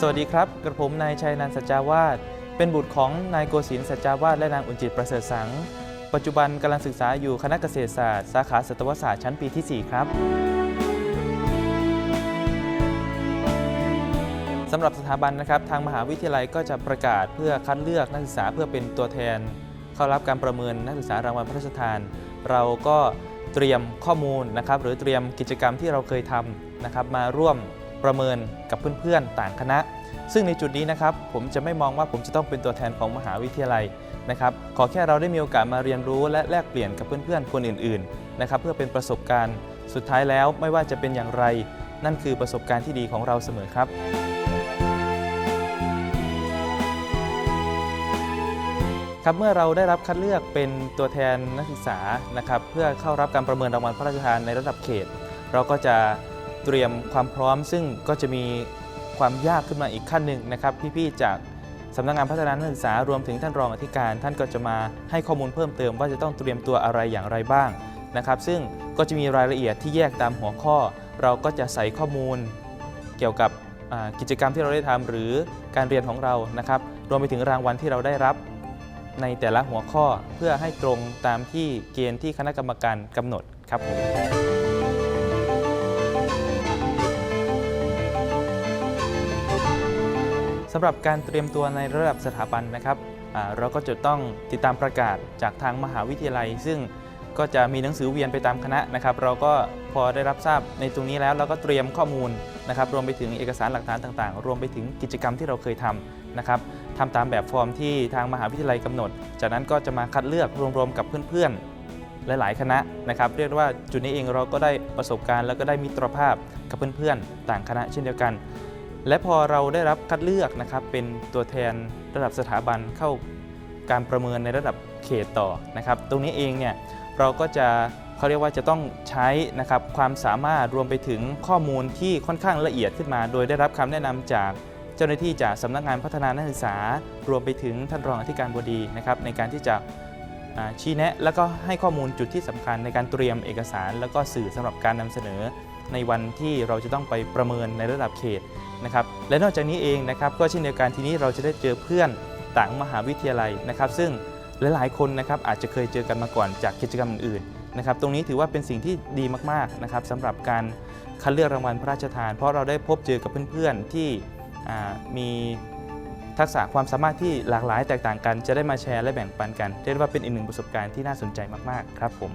สวัสดีครับ กระผมนายชัยนันสัจจาวาสเป็นบุตรของนายโกศินสัจจาวาสและนางอุ่นจิตประเสริฐสัง ปัจจุบันกำลังศึกษาอยู่คณะเกษตรศาสตร์ สาขาสัตวศาสตร์ชั้นปีที่ 4 ครับสำหรับสถาบันนะครับทางมหาวิทยาลัยก็จะประกาศเพื่อคัดเลือกนักศึกษาเพื่อเป็นตัวแทน เข้ารับการประเมินนักศึกษารางวัลพระราชทาน เราก็เตรียมข้อมูลนะครับหรือเตรียมกิจกรรมที่เราเคยทำนะครับมาร่วม ประเมินกับเพื่อนๆต่างคณะ ซึ่งในจุดนี้นะครับผมจะไม่มองว่าผมจะต้องเป็นตัวแทนของมหาวิทยาลัยนะครับขอแค่เราได้มีโอกาสมาเรียนรู้และแลกเปลี่ยนกับเพื่อนๆคนอื่นๆนะครับเพื่อเป็นประสบการณ์สุดท้ายแล้วไม่ว่าจะเป็นอย่างไร นั่นคือประสบการณ์ที่ดีของเราเสมอครับครับเมื่อเราได้รับคัดเลือกเป็นตัวแทนนักศึกษานะครับเพื่อเข้ารับการประเมินรางวัลพระราชทานในระดับเขต เราก็จะ เตรียมความพร้อม ซึ่งก็จะมีความยากขึ้นมาอีกขั้นหนึ่งนะครับ พี่ๆจากสำนักงานพัฒนานักศึกษารวมถึงท่านรองอธิการ ท่านก็จะมาให้ข้อมูลเพิ่มเติมว่าจะต้องเตรียมตัวอะไรอย่างไรบ้างนะครับ ซึ่งก็จะมีรายละเอียดที่แยกตามหัวข้อ เราก็จะใส่ข้อมูลเกี่ยวกับกิจกรรมที่เราได้ทำหรือการเรียนของเรานะครับ รวมไปถึงรางวัลที่เราได้รับในแต่ละหัวข้อเพื่อให้ตรงตามที่เกณฑ์ที่คณะกรรมการกำหนดครับผม สำหรับการเตรียมตัวในระดับสถาบันนะครับเราก็จะต้องติดตามประกาศจากทางมหาวิทยาลัย ซึ่งก็จะมีหนังสือเวียนไปตามคณะนะครับ เราก็พอได้รับทราบในตรงนี้แล้วเราก็เตรียมข้อมูลนะครับ รวมไปถึงเอกสารหลักฐานต่างๆ รวมไปถึงกิจกรรมที่เราเคยทำนะครับทำตามแบบฟอร์มที่ทางมหาวิทยาลัยกำหนด จากนั้นก็จะมาคัดเลือกรวมๆกับเพื่อนๆ หลายๆ คณะนะครับ เรียกว่าจุดนี้เองเราก็ได้ประสบการณ์ แล้วก็ได้มิตรภาพกับเพื่อนๆ ต่างคณะเช่นเดียวกัน และพอเราได้รับคัดเลือกนะครับเป็นตัวแทนระดับสถาบันเข้าการประเมินในระดับเขตต่อนะครับ ตรงนี้เองเนี่ยเราก็จะเขาเรียกว่าจะต้องใช้นะครับความสามารถรวมไปถึงข้อมูลที่ค่อนข้างละเอียดขึ้นมา โดยได้รับคำแนะนำจากเจ้าหน้าที่จากสำนักงานพัฒนานักศึกษา รวมไปถึงท่านรองอธิการบดีนะครับในการที่จะชี้แนะ แล้วก็ให้ข้อมูลจุดที่สำคัญในการเตรียมเอกสาร แล้วก็สื่อสำหรับการนำเสนอ ในวันที่เราจะต้องไปประเมินในระดับเขตนะครับและนอกจากนี้เองนะครับก็เช่นเดียวกันทีนี้เราจะได้เจอเพื่อนต่างมหาวิทยาลัยนะครับ ซึ่งหลายๆคนนะครับอาจจะเคยเจอกันมาก่อนจากกิจกรรมอื่นๆนะครับตรงนี้ถือว่าเป็นสิ่งที่ดีมากๆนะครับสำหรับการคัดเลือกรางวัลพระราชทาน เพราะเราได้พบเจอกับเพื่อนๆที่มีทักษะความสามารถที่หลากหลายแตกต่างกัน จะได้มาแชร์และแบ่งปันกันเรียกว่าเป็นอีกหนึ่งประสบการณ์ที่น่าสนใจมากๆ ครับผม